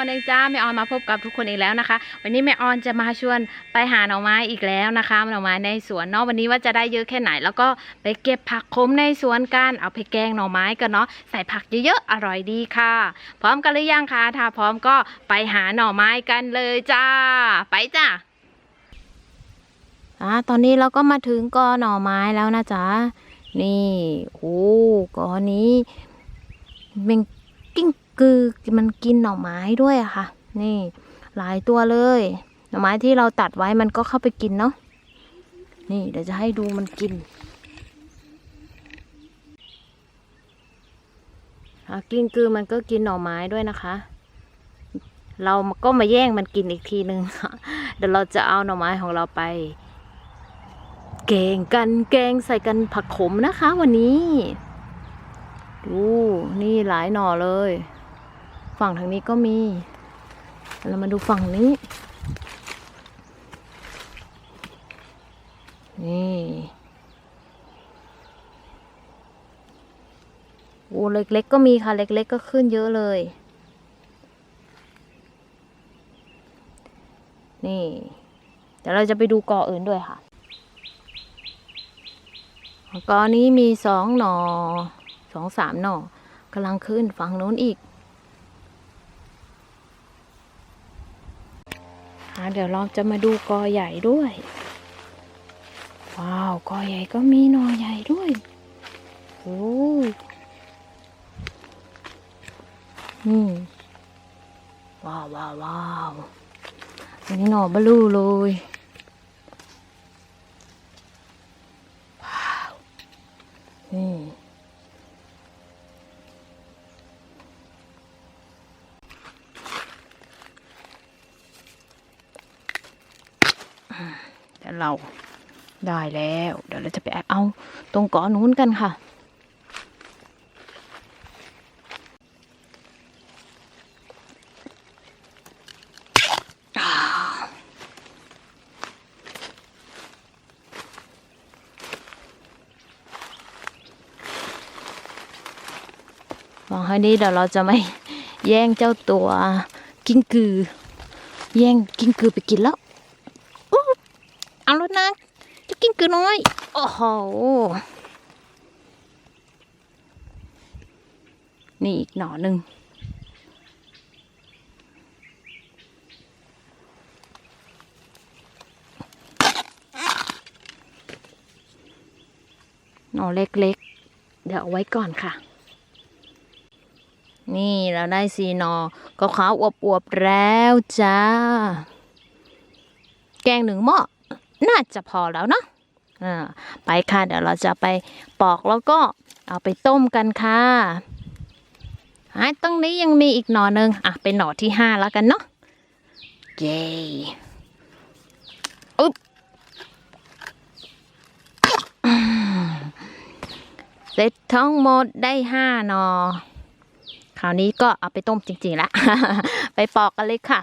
วัสดีจ้าแม่ออนเองจ้าแม่ออนมาพบกับทุกคนอีกแล้วนะคะ วันนี้แม่ออนจะมาชวนไปหาหน่อไม้อีกแล้วนะคะหน่อไม้ในสวนเนาะวันนี้ว่าจะได้เยอะแค่ไหน แล้วก็ไปเก็บผักขมในสวนกันเอาไปแกงหน่อไม้กันเนาะใส่ผักเยอะๆอร่อยดีค่ะ พร้อมกันหรือยังคะถ้าพร้อมก็ไปหาหน่อไม้กันเลยจ้า ไปจ้าอ่าตอนนี้เราก็มาถึงกอหน่อไม้แล้วนะจ๊ะนี่โอ้กอนี้เป็นกิ้ง กือมันกินหน่อไม้ด้วยอะค่ะ นี่ หลายตัวเลย หน่อไม้ที่เราตัดไว้มันก็เข้าไปกินเนาะนี่เดี๋ยวจะให้ดูมันกินอะกิ้งกือมันก็กินหน่อไม้ด้วยนะคะ เราก็มาแย่งมันกินอีกทีหนึ่งเดี๋ยวเราจะเอาหน่อไม้ของเราไป แกงกันแกงใส่กันผักขมนะคะ วันนี้ ดูนี่หลายหน่อเลย ฝั่งทางนี้ก็มี เรามาดูฝั่งนี้ นี่โอ้เล็กๆก็มีค่ะ เล็กๆก็ขึ้นเยอะเลย นี่ เดี๋ยวเราจะไปดูกออื่นด้วยค่ะกอนี้มีสองหนอสองสามหนอกำลังขึ้นฝั่งนู้นอีกอะ เดี๋ยวเราจะมาดูกอใหญ่ด้วย ว้าว กอใหญ่ก็มีหนอใหญ่ด้วยโอ้อืมว้าวว้าวว้าวอันนี้หน่อบลูเลยว้าวนี่ เราได้แล้ว เดี๋ยวเราจะไปเอาตรงเกาะนู้นกันค่ะอ่าลองให้ดีเดี๋ยวเราจะไม่แย่งเจ้าตัวกิ้งกือ แย่งกิ้งกือไปกินแล้ว เอาแล้วนะจะ กน้อย โอ้โห นี่อีกหน่อหนึ่งหน่อเล็กๆ เดี๋ยวเอาไว้ก่อนค่ะ นี่เราได้สีหนอ ก็ขาวอวบๆแล้วจ้า แกงหนึ่งหม้อ น่าจะพอแล้วเนาะ ไปค่ะเดี๋ยวเราจะไปปอกแล้วก็เอาไปต้มกันค่ะอ้ตรงนี้ยังมีอีกหน่อหนึ่งอะเป็นหน่อที่ห้าแล้วกันเนาะเย้อึ๊บเสร็จทั้งหมดได้ห้าหนอคราวนี้ก็เอาไปต้มจริงๆละ ไปปอกกันเลยค่ะ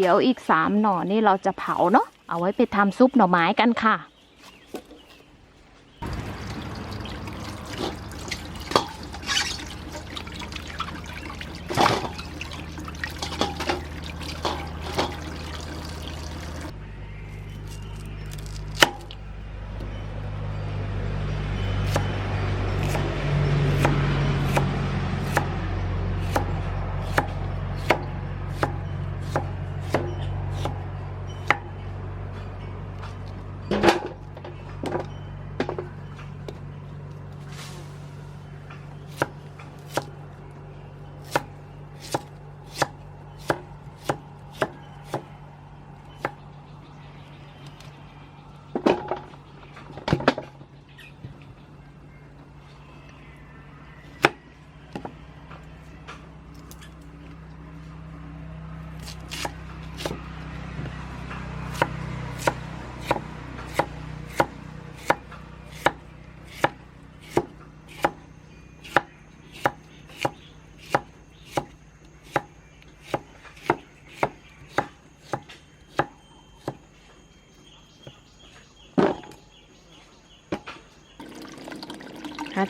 เดี๋ยวอีกสามหน่อนี่เราจะเผาเนาะเอาไว้ไปทำซุปหน่อไม้กันค่ะ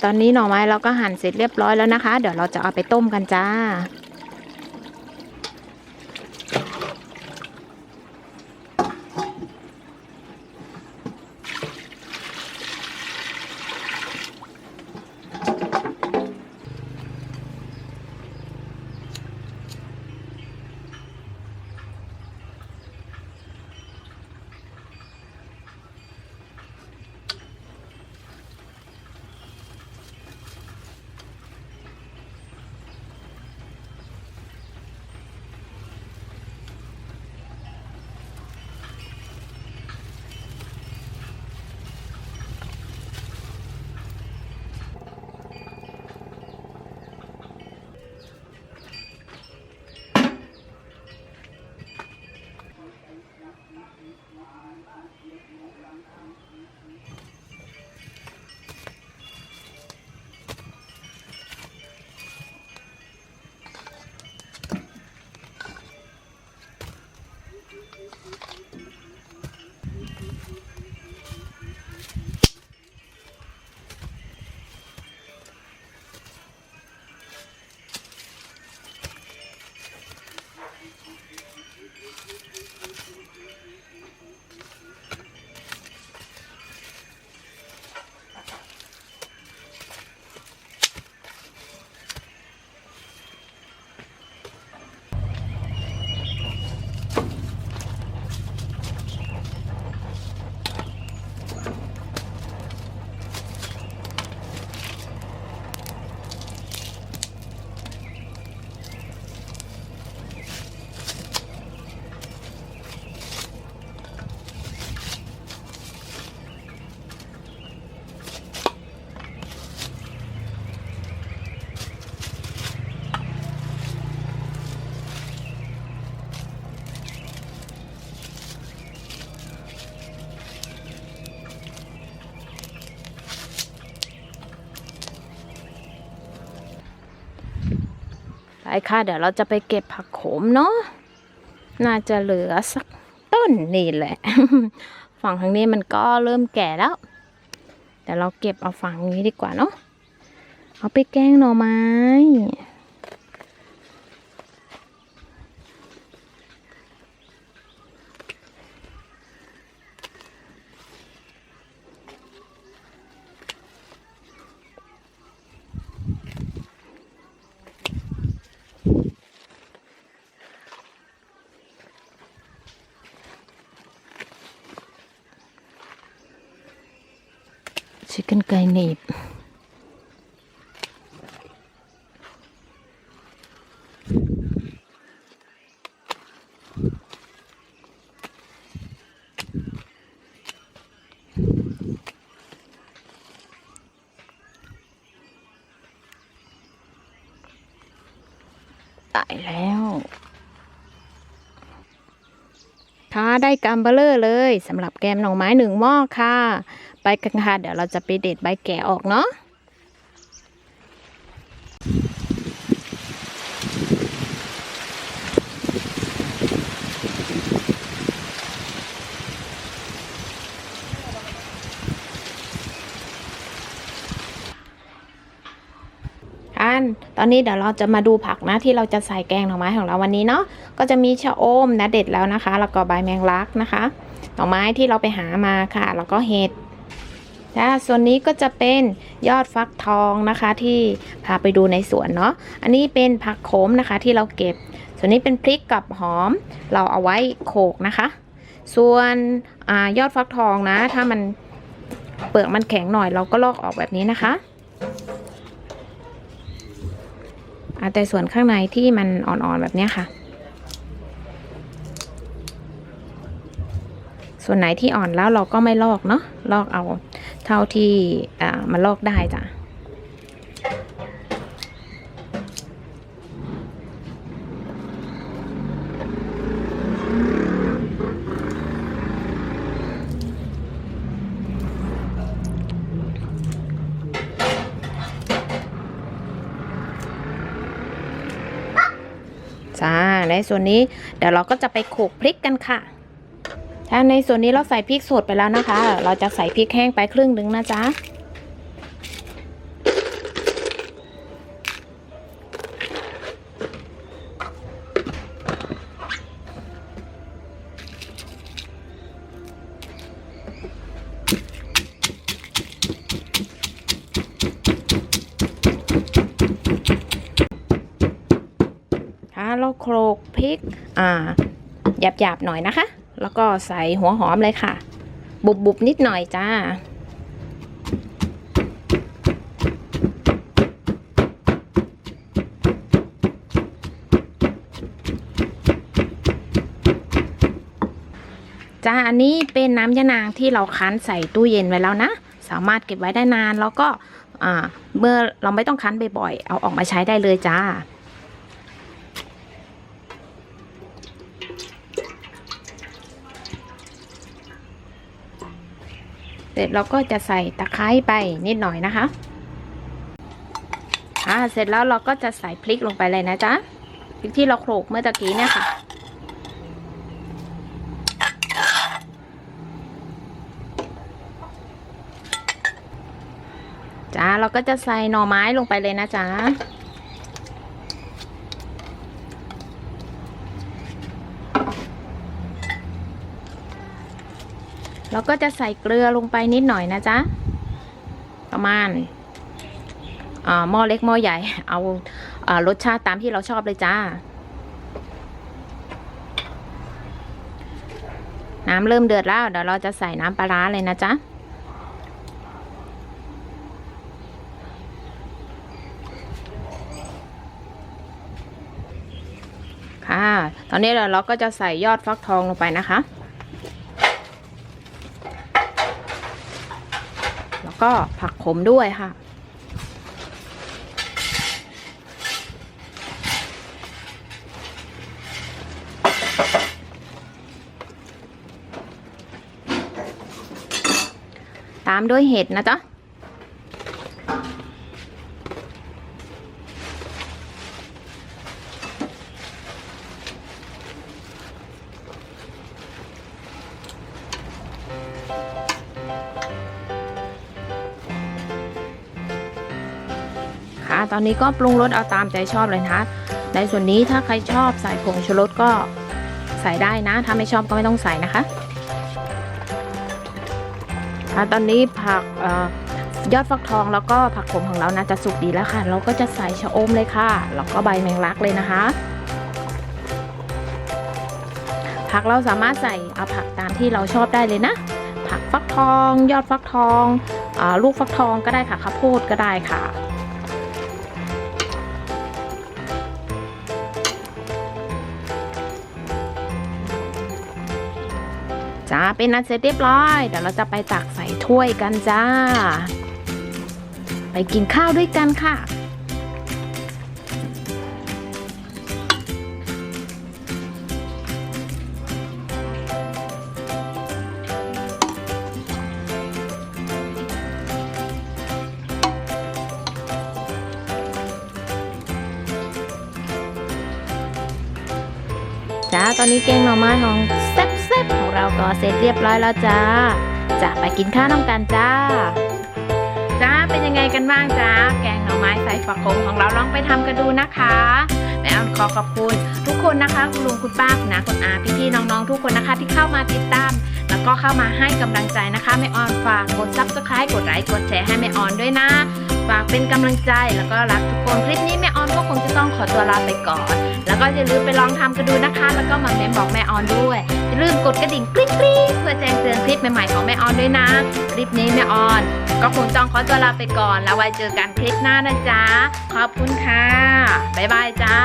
ตอนนี้หน่อไม้เราก็หั่นเสร็จเรียบร้อยแล้วนะคะ เดี๋ยวเราจะเอาไปต้มกันจ้า ค่ะ เดี๋ยวเราจะไปเก็บผักโขมเนาะน่าจะเหลือสักต้นนี่แหละ ฝั่งทางนี้มันก็เริ่มแก่แล้วเดี๋ยวเราเก็บเอาฝั่งนี้ดีกว่าเนาะเอาไปแกงหน่อไม้ ชิคเก้นไก่หนีบตายแล้วค่ะได้กำเบลเลอร์เลยสำหรับแกมหน่อไม้หนึ่งหม้อค่ะ ไปกันค่ะ เดี๋ยวเราจะไปเด็ดใบแก่ออกเนาะันตอนนี้เดี๋ยวเราจะมาดูผักนะที่เราจะใส่แกงหน่อไม้ของเราวันนี้เนาะก็จะมีชะอมนะเด็ดแล้วนะคะ แล้วก็ใบแมงลักนะคะ หน่อไม้ที่เราไปหามาค่ะ แล้วก็เห็ด นะส่วนนี้ก็จะเป็นยอดฟักทองนะคะที่พาไปดูในสวนเนาะอันนี้เป็นผักโขมนะคะที่เราเก็บ ส่วนนี้เป็นพริกกับหอม เราเอาไว้โขกนะคะ ส่วนอยอดฟักทองนะ ถ้ามันเปลือกมันแข็งหน่อยเราก็ลอกออกแบบนี้นะคะแต่ส่วนข้างในที่มันอ่อนๆแบบนี้ค่ะ ส่วนไหนที่อ่อนแล้วเราก็ไม่ลอกเนาะลอกเอา ท่าที่มันลอกได้จ้ะจ้าในส่วนนี้เดี๋ยวเราก็จะไปโขลกพริกกันค่ะ ถ้าในส่วนนี้เราใส่พริกสดไปแล้วนะคะ เราจะใส่พริกแห้งไปครึ่งหนึ่งนะจ๊ะเราโขลกพริก อ่าหยาบๆหน่อยนะคะ แล้วก็ใส่หัวหอมเลยค่ะ บุบๆนิดหน่อยจ้า จ้าอันนี้เป็นน้ำยะนางที่เราคั้นใส่ตู้เย็นไว้แล้วนะ สามารถเก็บไว้ได้นานแล้วก็เมื่อเราไม่ต้องคั้นบ่อยๆ เอาออกมาใช้ได้เลยจ้า เสร็จเราก็จะใส่ตะไคร้ไปนิดหน่อยนะคะอ่าเสร็จแล้วเราก็จะใส่พริกลงไปเลยนะจ๊ะพริกที่เราโขลกเมื่อตะกี้เนี่ยค่ะ จ้าเราก็จะใส่หน่อไม้ลงไปเลยนะจ๊ะ เราก็จะใส่เกลือลงไปนิดหน่อยนะจ๊ะ ประมาณอ่าหม้อเล็กหม้อใหญ่เอาอารสชาติตามที่เราชอบเลยจ้า น้ำเริ่มเดือดแล้วเดี๋ยวเราจะใส่น้ำปลาร้าเลยนะจ๊ะค่ะ ตอนนี้เราก็จะใส่ยอดฟักทองลงไปนะคะ แล้ว ก็ผักขมด้วยค่ะ ตามด้วยเห็ดนะจ๊ะ ตอนนี้ก็ปรุงรสเอาตามใจชอบเลยนะคะในส่วนนี้ถ้าใครชอบใส่ผงชูรสก็ใส่ได้นะ ถ้าไม่ชอบก็ไม่ต้องใส่นะคะตอนนี้ผักอยอดฟักทองแล้วก็ผักขมของเรานะจะสุกดีแล้วค่ะ เราก็จะใส่ชะอมเลยค่ะ แล้วก็ใบแมงลักเลยนะคะ ผักเราสามารถใส่เอาผักตามที่เราชอบได้เลยนะ ผักฟักทอง ยอดฟักทองอลูกฟักทองก็ได้ค่ะข้าวโพดก็ได้ค่ะ เป็นนันเสร็จเรียบร้อย เดี๋ยวเราจะไปตักใส่ถ้วยกันจ้า ไปกินข้าวด้วยกันค่ะจ้าตอนนี้แกงหน่อไม้ของแซ่บ ของเราก็เสร็จเรียบร้อยแล้วจ้า จะไปกินข้าวน้ำกันจ้า จ้าเป็นยังไงกันบ้างจ้า แกงหน่อไม้ใส่ฝักขมของเราลองไปทำกันดูนะคะแม่ออนขอขอบคุณ ทุกคนนะคะ คุณลุงคุณป้าคุณนาคุณอาพี่ๆน้องๆ ทุกคนนะคะที่เข้ามาติดตาม แล้วก็เข้ามาให้กำลังใจนะคะแม่ออนฝากกดซับสไครต์กดไลค์กดแชร์ให้แม่ออนด้วยนะ ฝากเป็นกำลังใจแล้วก็รักทุกคนคลิปนี้แม่ออนก็คงจะต้องขอตัวลาไปก่อน แล้วก็อย่าลืมไปลองทำกันดูนะคะ แล้วก็มาเมมบอกแม่ออนด้วยอย่าลืมกดกระดิ่งกริ๊งกริ๊งเพื่อแจ้งเตือนคลิปใหม่ๆของแม่ออนด้วยนะ คลิปนี้แม่ออน ก็คงต้องขอตัวลาไปก่อน แล้วไว้เจอกันคลิปหน้านะจ๊ะขอบคุณค่ะบ๊ายบายจ้า